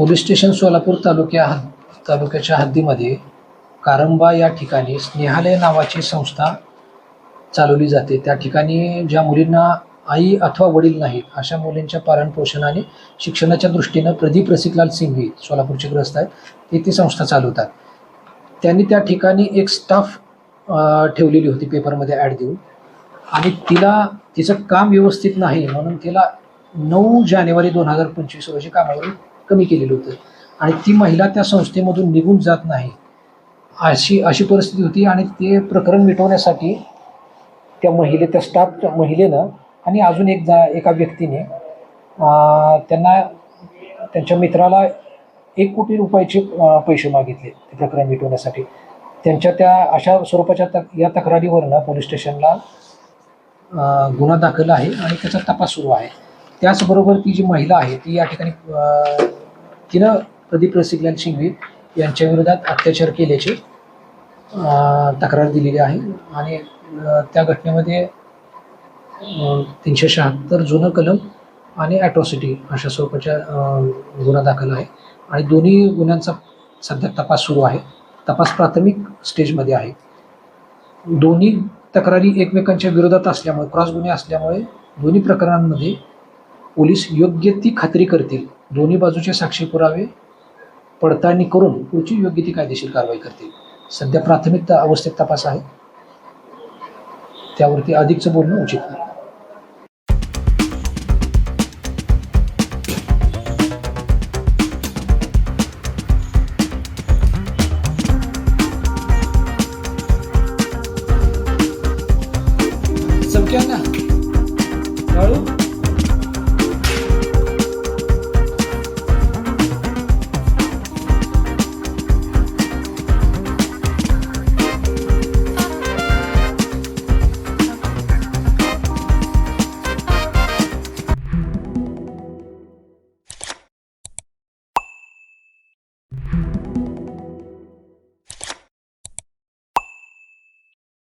Police station Solapur तालुक्या हद तालुक्याच्या हद्दीमध्ये कारंबा या ठिकाणी स्नेहालय नावाची संस्था चालवली जाते. त्या ठिकाणी ज्या मुलींना आई अथवा वडील नाहीत अशा मुलींच्या पालनपोषण आणि शिक्षणाच्या दृष्टीनं प्रदीप रसिकलाल सिंघवी सोलापूरचे ग्रस्त आहेत. ते ती संस्था चालवतात. त्यांनी त्या ठिकाणी एक स्टाफ ठेवलेली होती पेपरमध्ये ॲड देऊन. आणि तिला तिचं काम व्यवस्थित नाही म्हणून तिला नऊ जानेवारी दोन हजार पंचवीस रोजी कामावरून कमी केलेलं होतं. आणि ती महिला त्या संस्थेमधून निघून जात नाही. अशी अशी परिस्थिती होती आणि ते प्रकरण मिटवण्यासाठी त्या महिले त्या स्टाफ महिलेनं आणि अजून एक जा एका व्यक्तीने त्यांना त्यांच्या मित्राला एक कोटी रुपयाचे पैसे मागितले ते प्रकरण मिटवण्यासाठी. त्यांच्या त्या अशा स्वरूपाच्या तक या तक्रारीवरनं पोलीस स्टेशनला गुन्हा दाखल आहे आणि त्याचा तपास सुरू आहे. त्याचबरोबर ती जी महिला आहे ती या ठिकाणी तिनं प्रदीप रसिकलाल शिंगवी यांच्या विरोधात अत्याचार केल्याची तक्रार दिलेली आहे. आणि त्या घटनेमध्ये तीनशे शहात्तर जुनं कलम आणि ॲट्रॉसिटी अशा स्वरूपाच्या गुन्हा दाखल आहे. आणि दोन्ही गुन्ह्यांचा सध्या तपास सुरू आहे. तपास प्राथमिक स्टेजमध्ये आहे. दोन्ही तक्रारी एकमेकांच्या विरोधात असल्यामुळे क्रॉस गुन्हे असल्यामुळे दोन्ही प्रकरणांमध्ये पोलीस योग्य ती खात्री करतील. दोन्ही बाजूचे साक्षी पुरावे पडताळणी करून पुढची योग्य ती कायदेशीर कारवाई करतील. सध्या प्राथमिक अवस्थेत तपास आहे. त्यावरती अधिकचं बोलणं उचित नाही. चमक्या ना?